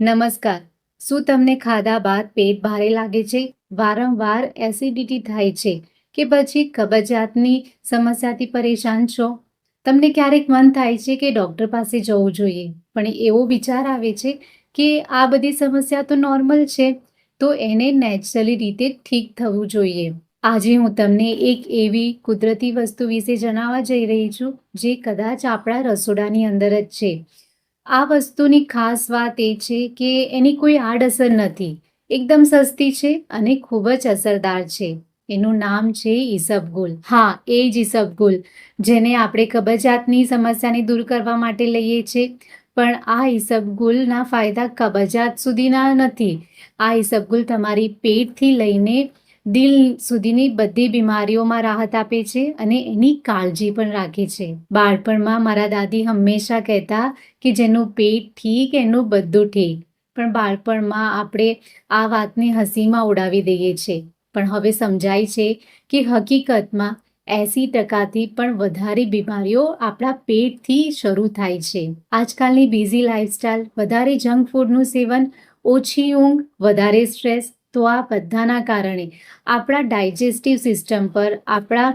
નમસ્કાર. શું તમને ખાધા બાદ પેટ ભારે લાગે છે? વારંવાર એસિડિટી થાય છે કે પછી કબજિયાતની સમસ્યાથી પરેશાન છો? તમને ક્યારેક મન થાય છે કે ડૉક્ટર પાસે જવું જોઈએ, પણ એવો વિચાર આવે છે કે આ બધી સમસ્યા તો નોર્મલ છે, તો એને નેચરલી રીતે ઠીક થવું જોઈએ. આજે હું તમને એક એવી કુદરતી વસ્તુ વિશે જણાવવા જઈ રહી છું, જે કદાચ આપણા રસોડાની અંદર જ છે. આ વસ્તુની ખાસ વાત એ છે કે એની કોઈ આડઅસર નથી. એકદમ સસ્તી છે અને ખૂબ જ અસરદાર છે. એનું નામ છે ઈસબગુલ હા, એ જ ઈસબગુલ જેને આપણે કબજિયાતની સમસ્યાને દૂર કરવા માટે લઈએ છીએ. પણ આ ઈસબગુલના ફાયદા કબજિયાત સુધીના નથી. આ ઈસબગુલ તમારી પેટથી લઈને દિલ સુધીની બધી બીમારીઓમાં રાહત આપે છે અને એની કાળજી પણ રાખે છે. બાળપણમાં મારા દાદી હંમેશા કહેતા કે જેનું પેટ ઠીક, એનું બધું ઠીક. પણ બાળપણમાં આપણે આ વાતને હસીમાં ઉડાવી દઈએ છીએ પણ હવે સમજાય છે કે હકીકતમાં એંસી ટકાથી પણ વધારે બીમારીઓ આપણા પેટથી શરૂ થાય છે. આજકાલની બિઝી લાઇફસ્ટાઇલ વધારે જંક ફૂડનું સેવન, ઓછી ઊંઘ, વધારે સ્ટ્રેસ તો આ બધાના કારણે આપણા ડાયજેસ્ટિવ સિસ્ટમ પર, આપણા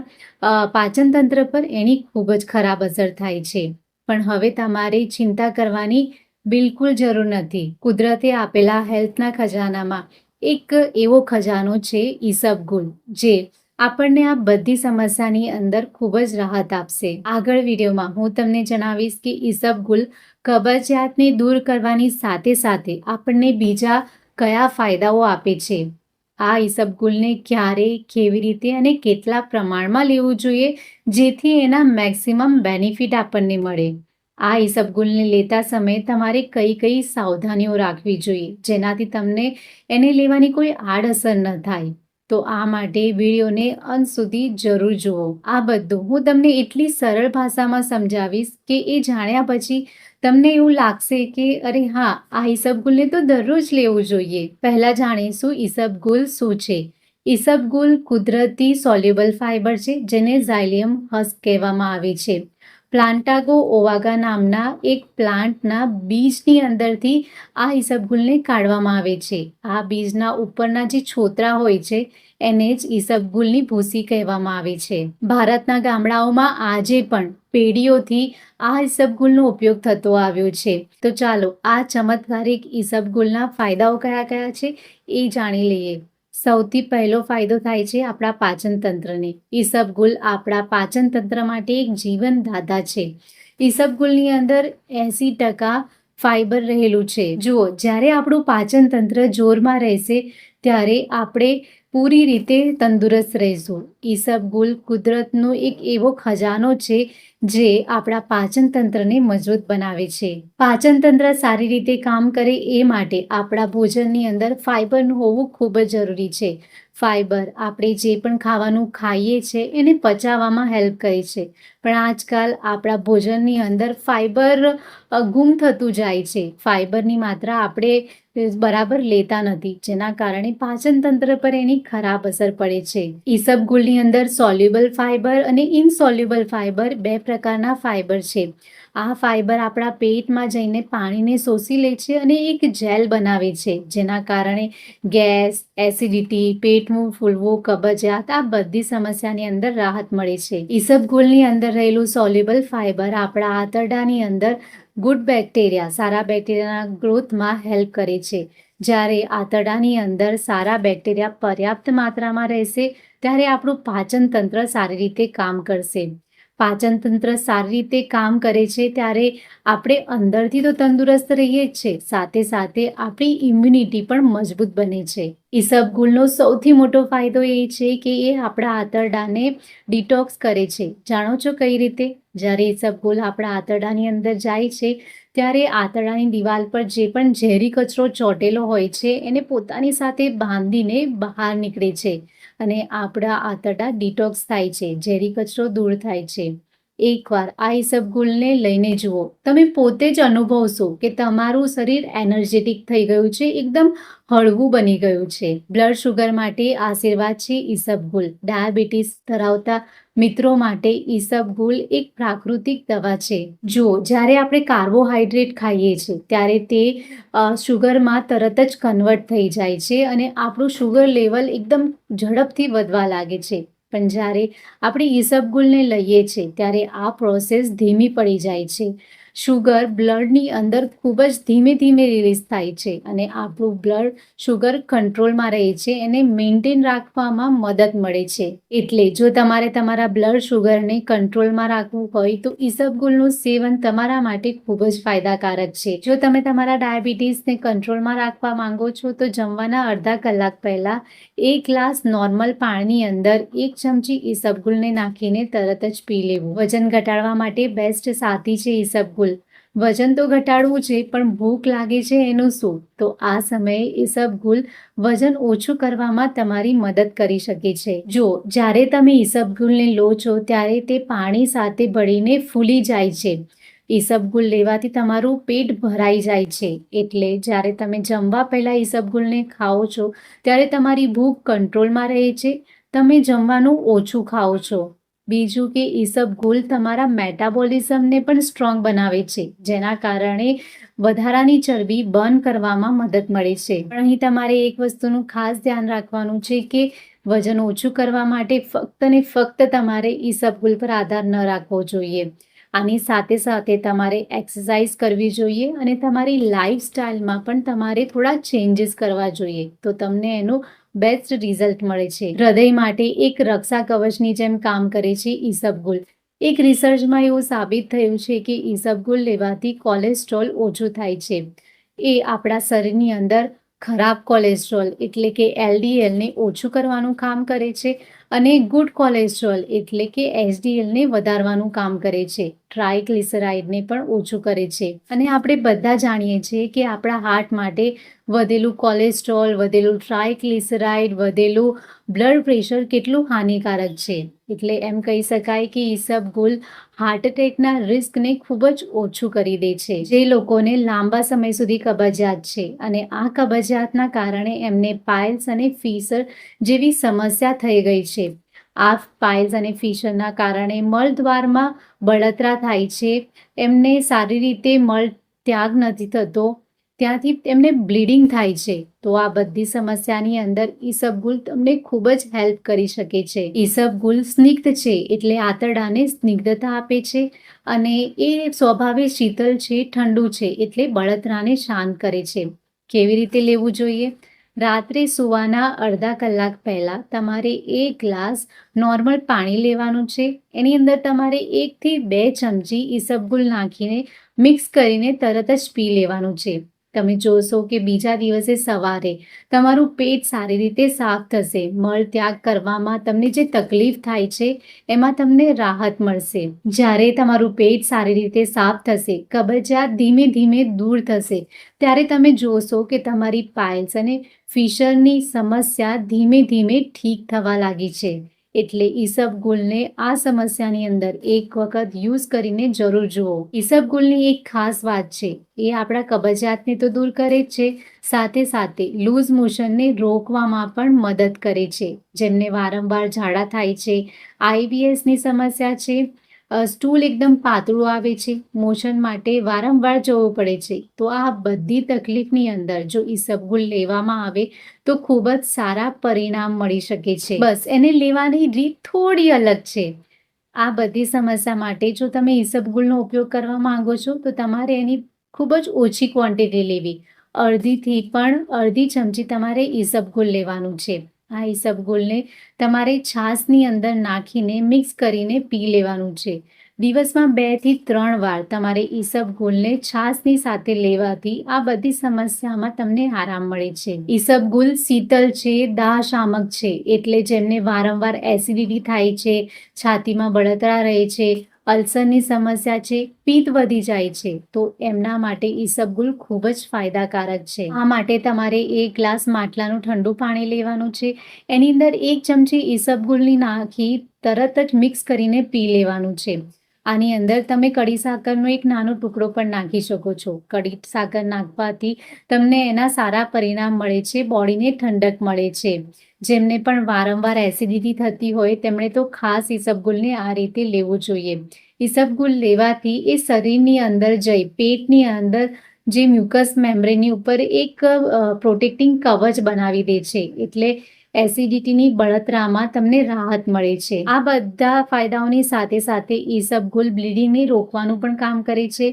પાચનતંત્ર પર એની ખૂબ જ ખરાબ અસર થાય છે. પણ હવે તમારે ચિંતા કરવાની બિલકુલ જરૂર નથી. કુદરતે આપેલા હેલ્થના ખજાનામાં એક એવો ખજાનો છે ઈસબગુલ, જે આપણને આ બધી સમસ્યાની અંદર ખૂબ જ રાહત આપશે. આગળ વિડીયોમાં હું તમને જણાવીશ કે ઈસબગુલ કબજિયાતને દૂર કરવાની સાથે સાથે આપણને બીજા કયા ફાયદાઓ આપે છે? આ ઈસબગુલને ક્યારે, કેવી રીતે અને કેટલા પ્રમાણમાં લેવું જોઈએ જેથી એના મેક્સિમમ બેનિફિટ આપણને મળે? આ ઈસબગુલને લેતા સમયે તમારે કઈ કઈ સાવધાનીઓ રાખવી જોઈએ જેનાથી તમને એને લેવાની કોઈ આડઅસર ન થાય? તો આ માટે વિડીયોને અંત સુધી જરૂર જુઓ. આ બધું હું તમને એટલી સરળ ભાષામાં સમજાવીશ કે એ જાણ્યા પછી તમને એવું લાગશે કે અરે હા, આ ઈસબગુલને તો દરરોજ લેવું જોઈએ. પહેલા જાણીશું ઈસબગુલ શું છે. ઈસબગુલ કુદરતી સોલ્યુબલ ફાઇબર છે, જેને ઝાયલિયમ હસ્ક કહેવામાં આવે છે. પ્લાન્ટાગો ઓવાગા નામના એક પ્લાન્ટના બીજની અંદરથી આ ઈસબગુલને કાઢવામાં આવે છે. આ બીજના ઉપરના જે છોતરા હોય છે, એને જ ઈસબગુલની ભૂસી કહેવામાં આવે છે. ભારતના ગામડાઓમાં આજે પણ પેઢીઓથી આ ઈસબગુલનો ઉપયોગ થતો આવ્યો છે. તો ચાલો, આ ચમત્કારિક ઈસબગુલના ફાયદાઓ કયા કયા છે એ જાણી લઈએ. સૌથી પહેલો ફાયદો થાય છે આપણા પાચન તંત્રને ઈસબગુલ આપણા પાચન તંત્ર માટે એક જીવનદાતા છે. ઈસબગુલની અંદર એંસી ટકા ફાઇબર રહેલું છે. જુઓ, જ્યારે આપણું પાચન તંત્ર જોરમાં રહેશે ત્યારે આપણે પૂરી રીતે તંદુરસ્ત રહીશું. ઈસબગુલ કુદરતનો એક એવો ખજાનો છે જે આપણા પાચનતંત્રને મજબૂત બનાવે છે. પાચન તંત્ર સારી રીતે કામ કરે એ માટે આપણા ભોજનની અંદર ફાઇબરનું હોવું ખૂબ જ જરૂરી છે. ફાઇબર આપણે જે પણ ખાવાનું ખાઈએ છીએ એને પચાવવામાં હેલ્પ કરે છે. પણ આજકાલ આપણા ભોજનની અંદર ફાઇબર ગુમ થતું જાય છે. ફાઇબરની માત્રા આપણે બરાબર લેતા નથી, જેના કારણે પાચન તંત્ર પર એની ખરાબ અસર પડે છે. ઈસબગુલની અંદર સોલ્યુબલ ફાઇબર અને ઇનસોલ્યુબલ ફાઇબર બે પ્રકારના ફાઇબર છે. આ ફાઇબર આપણા પેટમાં જઈને પાણીને શોષી લે છે અને એક જેલ બનાવે છે, જેના કારણે ગેસ, એસિડિટી, પેટનું ફૂલવું, કબજિયાત, આ બધી સમસ્યાની અંદર રાહત મળે છે. ઈસબગુલની અંદર રહેલું સોલ્યુબલ ફાઇબર આપણા આંતરડાની અંદર ગુડ બેક્ટેરિયા, સારા બેક્ટેરિયાના ગ્રોથમાં હેલ્પ કરે છે. જ્યારે આંતરડાની અંદર સારા બેક્ટેરિયા પર્યાપ્ત માત્રામાં રહેશે, ત્યારે આપણું પાચન તંત્ર સારી રીતે કામ કરશે. પાચન તંત્ર સારી રીતે કામ કરે છે, ત્યારે આપણે અંદરથી તો તંદુરસ્ત રહીએ જ છે. સાથે સાથે આપણી ઇમ્યુનિટી પણ મજબૂત બને છે. ઈસબગુલનો સૌથી મોટો ફાયદો એ છે કે એ આપણા આંતરડાને ડિટોક્સ કરે છે. જાણો છો કઈ રીતે? જ્યારે ઈસબગુલ આપણા આંતરડાની અંદર જાય છે, ત્યારે આંતરડાની દિવાલ પર જે પણ ઝેરી કચરો ચોંટેલો હોય છે, એને પોતાની સાથે બાંધીને બહાર નીકળે છે. અને આપણા આંતરડા ડિટોક્સ થાય છે ઝેરી કચરો દૂર થાય છે. એકવાર આ ઈસબગુલને લઈને જુઓ. તમે પોતે જ અનુભવશો કે તમારું શરીર એનર્જેટિક થઈ ગયું છે, એકદમ હળવું બની ગયું છે. બ્લડ શુગર માટે આશીર્વાદ છે ઈસબગુલ ડાયાબિટીસ ધરાવતા મિત્રો માટે ઈસબગુલ એક પ્રાકૃતિક દવા છે. જુઓ, જ્યારે આપણે કાર્બોહાઈડ્રેટ ખાઈએ છીએ, ત્યારે તે શુગરમાં તરત જ કન્વર્ટ થઈ જાય છે અને આપણું શુગર લેવલ એકદમ ઝડપથી વધવા લાગે છે. પણ જ્યારે આપણે ઈસબગુલને લઈએ છીએ ત્યારે આ પ્રોસેસ ધીમી પડી જાય છે. શુગર બ્લડની અંદર ખૂબ જ ધીમે ધીમે રિલીઝ થાય છે અને આપણું બ્લડ શુગર કંટ્રોલમાં રહે છે એને મેન્ટેન રાખવામાં મદદ મળે છે. એટલે જો તમારે તમારા બ્લડ શુગરને કંટ્રોલમાં રાખવું હોય તો ઈસબગુલનું સેવન તમારા માટે ખૂબ જ ફાયદાકારક છે. જો તમે તમારા ડાયાબિટીસને કંટ્રોલમાં રાખવા માંગો છો તો જમવાના અડધા કલાક પહેલાં એક ગ્લાસ નોર્મલ પાણીની અંદર એક ચમચી ઈસબગુલને નાખીને તરત જ પી લેવું. વજન ઘટાડવા માટે બેસ્ટ સાથી છે ઈસબગુલ. વજન તો ઘટાડવું છે, પણ ભૂખ લાગે છે એનું શું? તો આ સમયે ઈસબગુલ વજન ઓછું કરવામાં તમારી મદદ કરી શકે છે. જો જ્યારે તમે ઈસબગુલને લો છો, ત્યારે તે પાણી સાથે ભળીને ફૂલી જાય છે. ઈસબગુલ લેવાથી તમારું પેટ ભરાઈ જાય છે. એટલે જ્યારે તમે જમવા પહેલાં ઈસબગુલને ખાઓ છો, ત્યારે તમારી ભૂખ કંટ્રોલમાં રહે છે. તમે જમવાનું ઓછું ખાઓ છો. બીજું કે ઈસબગુલ તમારા મેટાબોલિઝમને પણ સ્ટ્રોંગ બનાવે છે, જેના કારણે વધારાની ચરબી બર્ન કરવામાં મદદ મળે છે. પણ અહીં તમારે એક વસ્તુનું ખાસ ધ્યાન રાખવાનું છે કે વજન ઓછું કરવા માટે ફક્ત ને ફક્ત તમારે ઈસબગુલ પર આધાર ન રાખવો જોઈએ. આની સાથે સાથે તમારે એક્સરસાઇઝ કરવી જોઈએ અને તમારી લાઈફસ્ટાઈલમાં પણ તમારે થોડા ચેન્જીસ કરવા જોઈએ. તો તમને એનું બેસ્ટ રિઝલ્ટ મળે છે. હૃદય માટે એક રક્ષા કવચની જેમ કામ કરે છે ઈસબગુલ. એક રિસર્ચમાં એવું સાબિત થયું છે કે ઈસબગુલ લેવાથી કોલેસ્ટ્રોલ ઓછું થાય છે. એ આપણા શરીરની અંદર ખરાબ કોલેસ્ટ્રોલ એટલે કે એલડીએલને ઓછું કરવાનું કામ કરે છે અને ગુડ કોલેસ્ટ્રોલ એટલે કે એચડીએલને વધારવાનું કામ કરે છે. ટ્રાયગ્લિસરાઇડને પણ ઓછું કરે છે. અને આપણે બધા જાણીએ છીએ કે આપણા હાર્ટ માટે વધેલું કોલેસ્ટ્રોલ, વધેલું ટ્રાયગ્લિસરાઇડ વધેલું બ્લડ પ્રેશર કેટલું હાનિકારક છે. એટલે એમ કહી શકાય કે ઈસબગુલ હાર્ટ એટેકના રિસ્કને ખૂબ જ ઓછું કરી દે છે. જે લોકોને લાંબા સમય સુધી કબજિયાત છે અને આ કબજિયાતના કારણે એમને પાઇલ્સ અને ફીસર જેવી સમસ્યા થઈ ગઈ છે. આ પાઇલ્સ અને ફીસરના કારણે મળદ્વારમાં બળતરા થાય છે. એમને સારી રીતે મળ ત્યાગ નથી થતો. ત્યાંથી તેમને બ્લીડિંગ થાય છે. તો આ બધી સમસ્યાની અંદર ઈસબગુલ તમને ખૂબ જ હેલ્પ કરી શકે છે. ઈસબગુલ સ્નિગ્ધ છે એટલે આંતરડાને સ્નિગ્ધતા આપે છે અને એ સ્વભાવે શીતલ છે, ઠંડુ છે એટલે બળતરાને શાંત કરે છે. કેવી રીતે લેવું જોઈએ? રાત્રે સૂવાના અડધા કલાક પહેલાં તમારે એક ગ્લાસ નોર્મલ પાણી લેવાનું છે. એની અંદર તમારે એકથી બે ચમચી ઈસબગુલ નાખીને મિક્સ કરીને તરત જ પી લેવાનું છે. તમે જોશો કે બીજા દિવસે સવારે તમારું પેટ સારી રીતે સાફ થશે. મળ ત્યાગ કરવામાં તમને જે તકલીફ થાય છે, એમાં તમને રાહત મળશે. જ્યારે તમારું પેટ સારી રીતે સાફ થશે, કબજિયાત ધીમે ધીમે દૂર થશે, ત્યારે તમે જોશો કે તમારી પાઇલ્સ અને ફિશરની સમસ્યા ધીમે ધીમે ઠીક થવા લાગી છે. એટલે ઈસબગુલને આ સમસ્યાની અંદર એક વખત યુઝ કરીને જરૂર જુઓ. ઈસબગુલની એક ખાસ વાત છે, એ આપણા કબજિયાતને તો દૂર કરે જ છે, સાથે સાથે લૂઝ મોશનને રોકવામાં પણ મદદ કરે છે. જેમને વારંવાર ઝાડા થાય છે આઈબીએસની સમસ્યા છે સ્ટૂલ એકદમ પાતળું આવે છે. મોશન માટે વારંવાર જવું પડે છે. તો આ બધી તકલીફની અંદર જો ઈસબગુલ લેવામાં આવે તો ખૂબ જ સારા પરિણામ મળી શકે છે. બસ, એને લેવાની રીત થોડી અલગ છે. આ બધી સમસ્યા માટે જો તમે ઈસબગુલનો ઉપયોગ કરવા માંગો છો તો તમારે એની ખૂબ જ ઓછી ક્વોન્ટિટી લેવી. અડધીથી પણ અડધી ચમચી તમારે ઈસબગુલ લેવાનું છે. આ ઈસબગોલને તમારે છાશની અંદર નાખીને મિક્સ કરીને પી લેવાનું છે. દિવસમાં બેથી ત્રણ વાર તમારે ઈસબગુલને છાશની સાથે લેવાથી આ બધી સમસ્યામાં તમને આરામ મળે છે. ઈસબગુલ શીતલ છે દાહ શામક છે, એટલે જેમને વારંવાર એસિડિટી થાય છે, છાતીમાં બળતરા રહે છે અલ્સરની સમસ્યા છે, પિત્ત વધી જાય છે, તો એમના માટે ઈસબગુલ ખૂબ જ ફાયદાકારક છે. આ માટે તમારે એક ગ્લાસ માટલાનું ઠંડુ પાણી લેવાનું છે. એની અંદર એક ચમચી ઈસબગુલની નાખી તરત જ મિક્સ કરીને પી લેવાનું છે. આની અંદર તમે કડી સાકરનો એક નાનો ટુકડો પણ નાખી શકો છો. કડી સાકર નાખવાથી તમને એના સારા પરિણામ મળે છે, બોડીને ઠંડક મળે છે. જેમને પણ વારંવાર એસિડિટી થતી હોય, તેમણે તો ખાસ ઈસબગુલને આ રીતે લેવું જોઈએ. ઈસબગુલ લેવાથી એ શરીરની અંદર જઈ, પેટની અંદર જે મ્યુકસ મેમ્બ્રેનની ઉપર એક પ્રોટેક્ટિંગ કવચ બનાવી દે છે. એટલે એસિડિટીની બળતરામાં તમને રાહત મળે છે. આ બધા ફાયદાઓની સાથે સાથે ઈસબગુલ બ્લીડિંગને રોકવાનું પણ કામ કરે છે.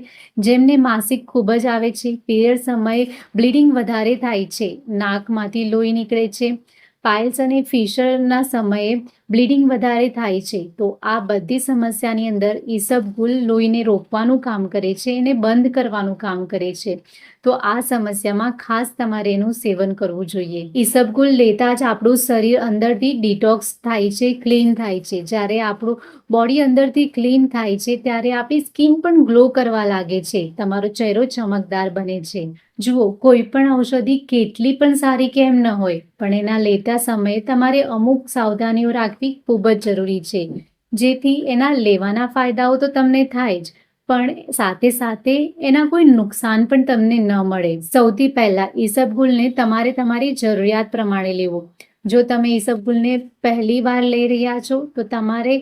જેમને માસિક ખૂબ જ આવે છે. પીરિયડ સમયે બ્લીડિંગ વધારે થાય છે. નાકમાંથી લોહી નીકળે છે. પાઇલ્સ અને ફિશરના સમયે બ્લીડિંગ વધારે થાય છે, તો આ બધી સમસ્યાની અંદર ઈસબગુલ લોહીને રોકવાનું કામ કરે છે, એને બંધ કરવાનું કામ કરે છે. તો આ સમસ્યામાં ખાસ તમારે એનું સેવન કરવું જોઈએ. ઈસબગુલ લેતા જ આપણું શરીર અંદરથી ડિટોક્સ થાય છે, ક્લીન થાય છે. જ્યારે આપણું બોડી અંદરથી ક્લીન થાય છે, ત્યારે આપણી સ્કિન પણ ગ્લો કરવા લાગે છે. તમારો ચહેરો ચમકદાર બને છે. જુઓ, કોઈ પણ ઔષધિ કેટલી પણ સારી કેમ ન હોય, પણ એના લેતા સમયે તમારે અમુક સાવધાનીઓ રાખવી ખૂબ જ જરૂરી છે. જેથી એના લેવાના ફાયદાઓ તો તમને થાય જ, પણ સાથે સાથે એના કોઈ નુકસાન પણ તમને ન મળે. સૌથી પહેલા ઈસબગુલને તમારે તમારી જરૂરિયાત પ્રમાણે લેવું. જો તમે ઈસબગુલને પહેલી વાર લઈ રહ્યા છો, તો તમારે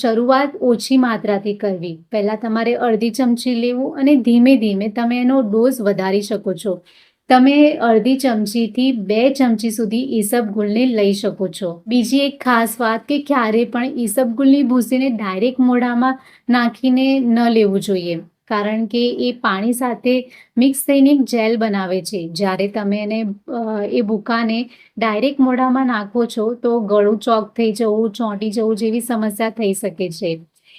શરૂઆત ઓછી માત્રાથી કરવી. પહેલાં તમારે અડધી ચમચી લેવું અને ધીમે ધીમે તમે એનો ડોઝ વધારી શકો છો. તમે અડધી ચમચીથી બે ચમચી સુધી ઈસબગુલને લઈ શકો છો. બીજી એક ખાસ વાત કે ક્યારે પણ ઈસબગુલની ભૂસીને ડાયરેક્ટ મોઢામાં નાખીને ન લેવું જોઈએ, કારણ કે એ પાણી સાથે મિક્સ થઈને એક જેલ બનાવે છે. જ્યારે તમે એને એ ભૂકાને ડાયરેક્ટ મોઢામાં નાખો છો, તો ગળું ચોક થઈ જવું, ચોંટી જવું જેવી સમસ્યા થઈ શકે છે.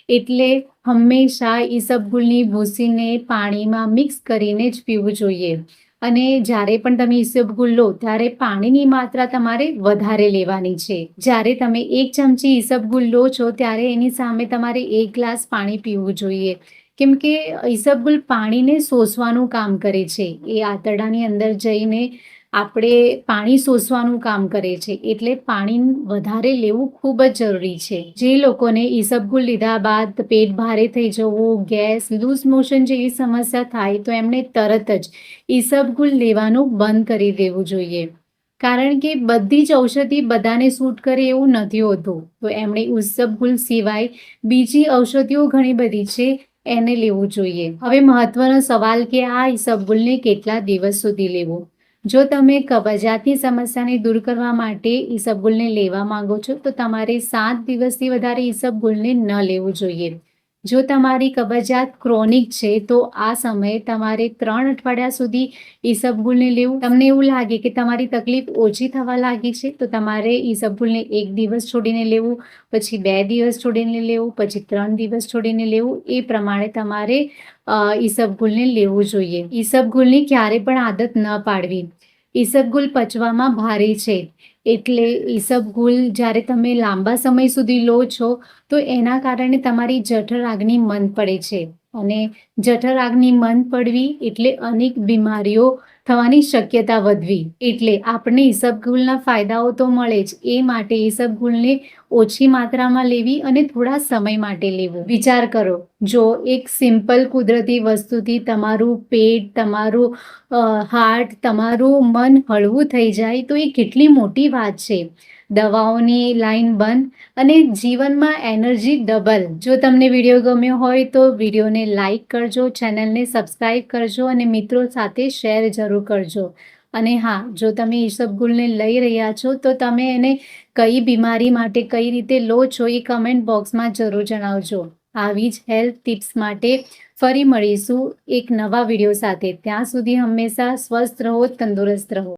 એટલે હંમેશા ઈસબગુલની ભૂસીને પાણીમાં મિક્સ કરીને જ પીવું જોઈએ. અને જ્યારે પણ તમે ઈસબગુલ લો ત્યારે પાણીની માત્રા તમારે વધારે લેવાની છે. જ્યારે તમે એક ચમચી ઈસબગુલ લો છો, ત્યારે એની સામે તમારે એક ગ્લાસ પાણી પીવું જોઈએ. કેમ કે ઈસબગુલ પાણીને શોષવાનું કામ કરે છે. એ આંતરડાની અંદર જઈને આપણે પાણી શોષવાનું કામ કરે છે, એટલે પાણી વધારે લેવું ખૂબ જ જરૂરી છે. જે લોકોને ઈસબગુલ લીધા બાદ પેટ ભારે થઈ જવું, ગેસ, લૂઝ મોશન જેવી સમસ્યા થાય, તો એમણે તરત જ ઈસબગુલ લેવાનું બંધ કરી દેવું જોઈએ. કારણ કે બધી જ ઔષધિ બધાને સૂટ કરે એવું નથી હોતું. તો એમણે ઈસબગુલ સિવાય બીજી ઔષધિઓ ઘણી બધી છે, એને લેવું જોઈએ. હવે મહત્વનો સવાલ કે આ ઈસબગુલને કેટલા દિવસ સુધી લેવું? જો તમે કબજિયાતની સમસ્યાને દૂર કરવા માટે ઈસબગુલને લેવા માંગો છો, તો તમારે સાત દિવસથી વધારે ઈસબગુલને ન લેવું જોઈએ. જો તમારી કબજિયાત ક્રોનિક છે, તો આ સમયે તમારે ત્રણ અઠવાડિયા સુધી ઈસબગુલને લેવું. તમને એવું લાગે કે તમારી તકલીફ ઓછી થવા લાગી છે, તો તમારે ઈસબગુલને એક દિવસ છોડીને લેવું, પછી બે દિવસ છોડીને લેવું, પછી ત્રણ દિવસ છોડીને લેવું. એ પ્રમાણે તમારે ઈસબગુલને લેવું જોઈએ. ઈસબગુલની ક્યારે પણ આદત ન પાડવી. ઈસબગુલ પચવામાં ભારે છે. એટલે ઈસબગુલ જ્યારે તમે લાંબા સમય સુધી લો છો, તો એના કારણે તમારી જઠરાગ્નિ મંદ પડે છે. અને જઠરાગની મંદ પડવી એટલે અનેક બીમારીઓ થવાની શક્યતા વધવી. એટલે આપણે ઈસબગુલના ફાયદાઓ તો મળે જ. એ માટે ઈસબગુલને ઓછી માત્રામાં લેવી અને થોડા સમય માટે લેવું. વિચાર કરો, જો એક સિમ્પલ કુદરતી વસ્તુથી તમારું પેટ, તમારું હાર્ટ, તમારું મન હળવું થઈ જાય તો એ કેટલી મોટી વાત છે. દવાઓની લાઈન બંધ અને જીવનમાં એનર્જી ડબલ. જો તમને વીડિયો ગમ્યો હોય તો વિડીયોને લાઈક કરજો, ચેનલને સબસ્ક્રાઈબ કરજો અને મિત્રો સાથે શેર જરૂર કરજો. અને હા, જો તમે ઈસબગુલને લઈ રહ્યા છો, તો તમે એને કઈ બીમારી માટે કઈ રીતે લો છો એ કમેન્ટ બોક્સમાં જરૂર જણાવજો. આવી જ હેલ્થ ટિપ્સ માટે ફરી મળીશું એક નવા વીડિયો સાથે. ત્યાં સુધી હંમેશા સ્વસ્થ રહો, તંદુરસ્ત રહો.